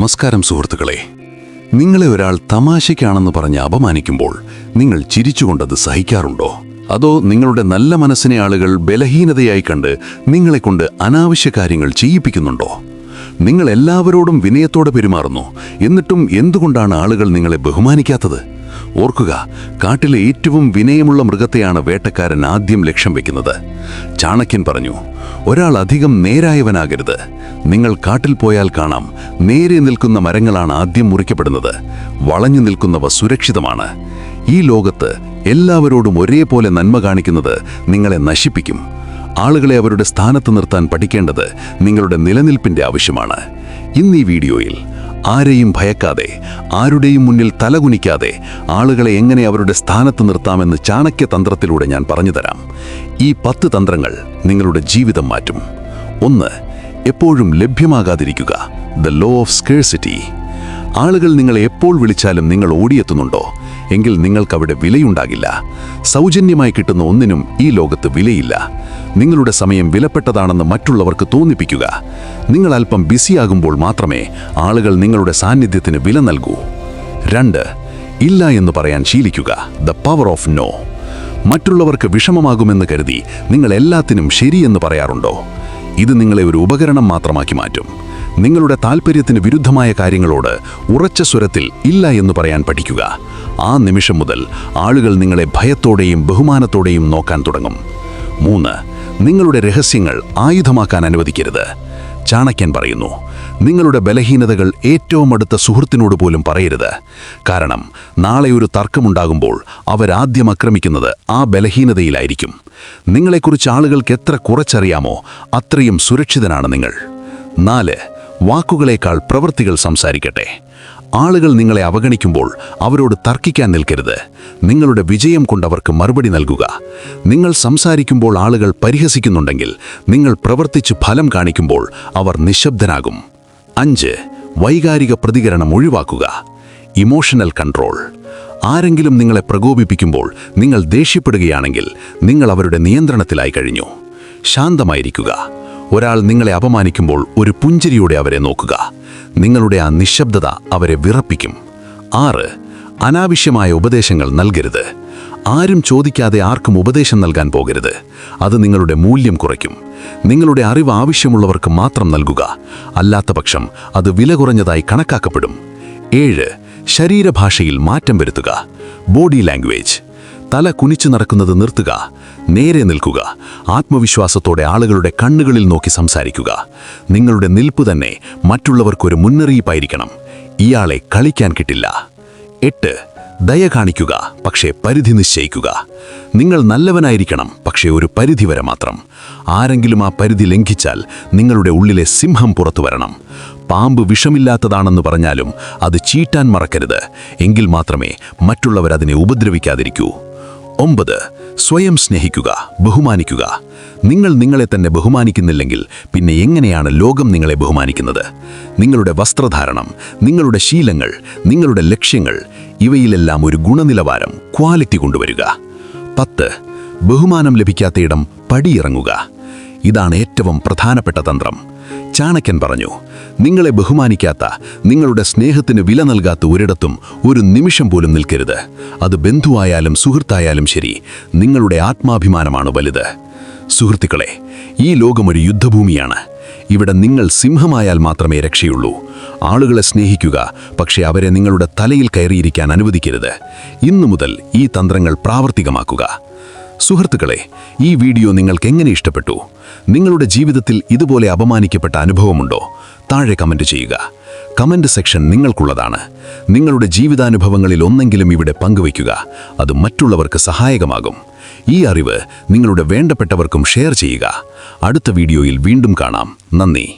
നമസ്കാരം സുഹൃത്തുക്കളെ. നിങ്ങളെ ഒരാൾ തമാശയ്ക്കാണെന്ന് പറഞ്ഞ് അപമാനിക്കുമ്പോൾ നിങ്ങൾ ചിരിച്ചുകൊണ്ടത് സഹിക്കാറുണ്ടോ? അതോ നിങ്ങളുടെ നല്ല മനസ്സിനെ ആളുകൾ ബലഹീനതയായി കണ്ട് നിങ്ങളെക്കൊണ്ട് അനാവശ്യ കാര്യങ്ങൾ ചെയ്യിപ്പിക്കുന്നുണ്ടോ? നിങ്ങൾ എല്ലാവരോടും വിനയത്തോടെ പെരുമാറുന്നു. എന്നിട്ടും എന്തുകൊണ്ടാണ് ആളുകൾ നിങ്ങളെ ബഹുമാനിക്കാത്തത്? ഓർക്കുക കാട്ടിലെ ഏറ്റവും വിനയമുള്ള മൃഗത്തെയാണ് വേട്ടക്കാരൻ ആദ്യം ലക്ഷ്യം വെക്കുന്നത്. ചാണക്യൻ പറഞ്ഞു ഒരാൾ അധികം നേരായവനാകരുത്. നിങ്ങൾ കാട്ടിൽ പോയാൽ കാണാം നേരെ നിൽക്കുന്ന മരങ്ങളാണ് ആദ്യം മുറിക്കപ്പെടുന്നത്. വളഞ്ഞു നിൽക്കുന്നവ സുരക്ഷിതമാണ്. ഈ ലോകത്ത് എല്ലാവരോടും ഒരേപോലെ നന്മ കാണിക്കുന്നത് നിങ്ങളെ നശിപ്പിക്കും. ആളുകളെ അവരുടെ സ്ഥാനത്ത് നിർത്താൻ പഠിക്കേണ്ടത് നിങ്ങളുടെ നിലനിൽപ്പിന്റെ ആവശ്യമാണ്. ഇന്ന് ഈ വീഡിയോയിൽ ആരെയും ഭയക്കാതെ ആരുടെയും മുന്നിൽ തലകുനിക്കാതെ ആളുകളെ എങ്ങനെ അവരുടെ സ്ഥാനത്ത് നിർത്താമെന്ന് ചാണക്യ തന്ത്രത്തിലൂടെ ഞാൻ പറഞ്ഞുതരാം ഈ പത്ത് തന്ത്രങ്ങൾ നിങ്ങളുടെ ജീവിതം മാറ്റും. ഒന്ന് എപ്പോഴും ലഭ്യമാകാതിരിക്കുക. ദ ലോ ഓഫ് സ്കേഴ്സിറ്റി ആളുകൾ നിങ്ങളെ എപ്പോൾ വിളിച്ചാലും നിങ്ങൾ ഓടിയെത്തുന്നുണ്ടോ? എങ്കിൽ നിങ്ങൾക്കവിടെ വിലയുണ്ടാകില്ല. സൗജന്യമായി കിട്ടുന്ന ഒന്നിനും ഈ ലോകത്ത് വിലയില്ല. നിങ്ങളുടെ സമയം വിലപ്പെട്ടതാണെന്ന് മറ്റുള്ളവർക്ക് തോന്നിപ്പിക്കുക. നിങ്ങൾ അല്പം ബിസിയാകുമ്പോൾ മാത്രമേ ആളുകൾ നിങ്ങളുടെ സാന്നിധ്യത്തിന് വില നൽകൂ. രണ്ട് ഇല്ല എന്ന് പറയാൻ ശീലിക്കുക. ദ പവർ ഓഫ് നോ മറ്റുള്ളവർക്ക് വിഷമമാകുമെന്ന് കരുതി നിങ്ങൾ എല്ലാത്തിനും ശരിയെന്ന് പറയാറുണ്ടോ? ഇത് നിങ്ങളെ ഒരു ഉപകരണം മാത്രമാക്കി മാറ്റും. നിങ്ങളുടെ താൽപ്പര്യത്തിന് വിരുദ്ധമായ കാര്യങ്ങളോട് ഉറച്ച സ്വരത്തിൽ ഇല്ല എന്ന് പറയാൻ പഠിക്കുക. ആ നിമിഷം മുതൽ ആളുകൾ നിങ്ങളെ ഭയത്തോടെയും ബഹുമാനത്തോടെയും നോക്കാൻ തുടങ്ങും. മൂന്ന് നിങ്ങളുടെ രഹസ്യങ്ങൾ ആയുധമാക്കാൻ അനുവദിക്കരുത്. ചാണക്യൻ പറയുന്നു നിങ്ങളുടെ ബലഹീനതകൾ ഏറ്റവും അടുത്ത സുഹൃത്തിനോട് പോലും പറയരുത്. കാരണം നാളെ ഒരു തർക്കമുണ്ടാകുമ്പോൾ അവരാദ്യം ആക്രമിക്കുന്നത് ആ ബലഹീനതയിലായിരിക്കും. നിങ്ങളെക്കുറിച്ച് ആളുകൾക്ക് എത്ര കുറച്ചറിയാമോ അത്രയും സുരക്ഷിതനാണ് നിങ്ങൾ. നാല് വാക്കുകളേക്കാൾ പ്രവൃത്തികൾ സംസാരിക്കട്ടെ. ആളുകൾ നിങ്ങളെ അവഗണിക്കുമ്പോൾ അവരോട് തർക്കിക്കാൻ നിൽക്കരുത്. നിങ്ങളുടെ വിജയം കൊണ്ടവർക്ക് മറുപടി നൽകുക. നിങ്ങൾ സംസാരിക്കുമ്പോൾ ആളുകൾ പരിഹസിക്കുന്നുണ്ടെങ്കിൽ നിങ്ങൾ പ്രവർത്തിച്ച് ഫലം കാണിക്കുമ്പോൾ അവർ നിശബ്ദനാകും. അഞ്ച് വൈകാരിക പ്രതികരണം ഒഴിവാക്കുക. Emotional control. ആരെങ്കിലും നിങ്ങളെ പ്രകോപിപ്പിക്കുമ്പോൾ നിങ്ങൾ ദേഷ്യപ്പെടുകയാണെങ്കിൽ നിങ്ങൾ അവരുടെ നിയന്ത്രണത്തിലായി കഴിഞ്ഞു. ശാന്തമായിരിക്കുക. ഒരാൾ നിങ്ങളെ അപമാനിക്കുമ്പോൾ ഒരു പുഞ്ചിരിയോടെ അവരെ നോക്കുക. നിങ്ങളുടെ ആ നിശബ്ദത അവരെ വിറപ്പിക്കും. ആറ് അനാവശ്യമായ ഉപദേശങ്ങൾ നൽകരുത്. ആരും ചോദിക്കാതെ ആർക്കും ഉപദേശം നൽകാൻ പോകരുത്. അത് നിങ്ങളുടെ മൂല്യം കുറയ്ക്കും. നിങ്ങളുടെ അറിവ് ആവശ്യമുള്ളവർക്ക് മാത്രം നൽകുക. അല്ലാത്ത പക്ഷം അത് വില കുറഞ്ഞതായി കണക്കാക്കപ്പെടും. ഏഴ് ശരീരഭാഷയിൽ മാറ്റം വരുത്തുക. Body language. തല കുനിച്ചു നടക്കുന്നത് നിർത്തുക നേരെ നിൽക്കുക ആത്മവിശ്വാസത്തോടെ ആളുകളുടെ കണ്ണുകളിൽ നോക്കി സംസാരിക്കുക. നിങ്ങളുടെ നിൽപ്പ് തന്നെ മറ്റുള്ളവർക്കൊരു മുന്നറിയിപ്പായിരിക്കണം. ഇയാളെ കളിക്കാൻ കിട്ടില്ല. എട്ട് ദയ കാണിക്കുക പക്ഷേ പരിധി നിശ്ചയിക്കുക. നിങ്ങൾ നല്ലവനായിരിക്കണം പക്ഷേ ഒരു പരിധി വരെ മാത്രം. ആരെങ്കിലും ആ പരിധി ലംഘിച്ചാൽ നിങ്ങളുടെ ഉള്ളിലെ സിംഹം പുറത്തു വരണം. പാമ്പ് വിഷമില്ലാത്തതാണെന്ന് പറഞ്ഞാലും അത് ചീറ്റാൻ മറക്കരുത്. എങ്കിൽ മാത്രമേ മറ്റുള്ളവരതിനെ ഉപദ്രവിക്കാതിരിക്കൂ. ഒമ്പത്. സ്വയം സ്നേഹിക്കുക ബഹുമാനിക്കുക. നിങ്ങൾ നിങ്ങളെ തന്നെ ബഹുമാനിക്കുന്നില്ലെങ്കിൽ പിന്നെ എങ്ങനെയാണ് ലോകം നിങ്ങളെ ബഹുമാനിക്കുന്നത്? നിങ്ങളുടെ വസ്ത്രധാരണം നിങ്ങളുടെ ശീലങ്ങൾ നിങ്ങളുടെ ലക്ഷ്യങ്ങൾ ഇവയിലെല്ലാം ഒരു ഗുണനിലവാരം ക്വാളിറ്റി കൊണ്ടുവരിക. പത്ത്. ബഹുമാനം ലഭിക്കാത്തയിടം പടിയിറങ്ങുക. ഇതാണ് ഏറ്റവും പ്രധാനപ്പെട്ട തന്ത്രം. ചാണക്യൻ പറഞ്ഞു നിങ്ങളെ ബഹുമാനിക്കാത്ത നിങ്ങളുടെ സ്നേഹത്തിന് വില നൽകാത്ത ഒരിടത്തും ഒരു നിമിഷം പോലും നിൽക്കരുത്. അത് ബന്ധുവായാലും സുഹൃത്തായാലും ശരി നിങ്ങളുടെ ആത്മാഭിമാനമാണ് വലുത്. സുഹൃത്തുക്കളെ ഈ ലോകമൊരു യുദ്ധഭൂമിയാണ്. ഇവിടെ നിങ്ങൾ സിംഹമായാൽ മാത്രമേ രക്ഷയുള്ളൂ. ആളുകളെ സ്നേഹിക്കുക പക്ഷേ അവരെ നിങ്ങളുടെ തലയിൽ കയറിയിരിക്കാൻ അനുവദിക്കരുത്. ഇന്നു മുതൽ ഈ തന്ത്രങ്ങൾ പ്രാവർത്തികമാക്കുക. സുഹൃത്തുക്കളെ ഈ വീഡിയോ നിങ്ങൾക്ക് എങ്ങനെ ഇഷ്ടപ്പെട്ടു? നിങ്ങളുടെ ജീവിതത്തിൽ ഇതുപോലെ അപമാനിക്കപ്പെട്ട അനുഭവമുണ്ടോ? താഴെ കമന്റ് ചെയ്യുക. കമന്റ് സെക്ഷൻ നിങ്ങൾക്കുള്ളതാണ്. നിങ്ങളുടെ ജീവിതാനുഭവങ്ങളിൽ ഒന്നെങ്കിലും ഇവിടെ പങ്കുവയ്ക്കുക. അത് മറ്റുള്ളവർക്ക് സഹായകമാകും. ഈ അറിവ് നിങ്ങളുടെ വേണ്ടപ്പെട്ടവർക്കും ഷെയർ ചെയ്യുക. അടുത്ത വീഡിയോയിൽ വീണ്ടും കാണാം. നന്ദി.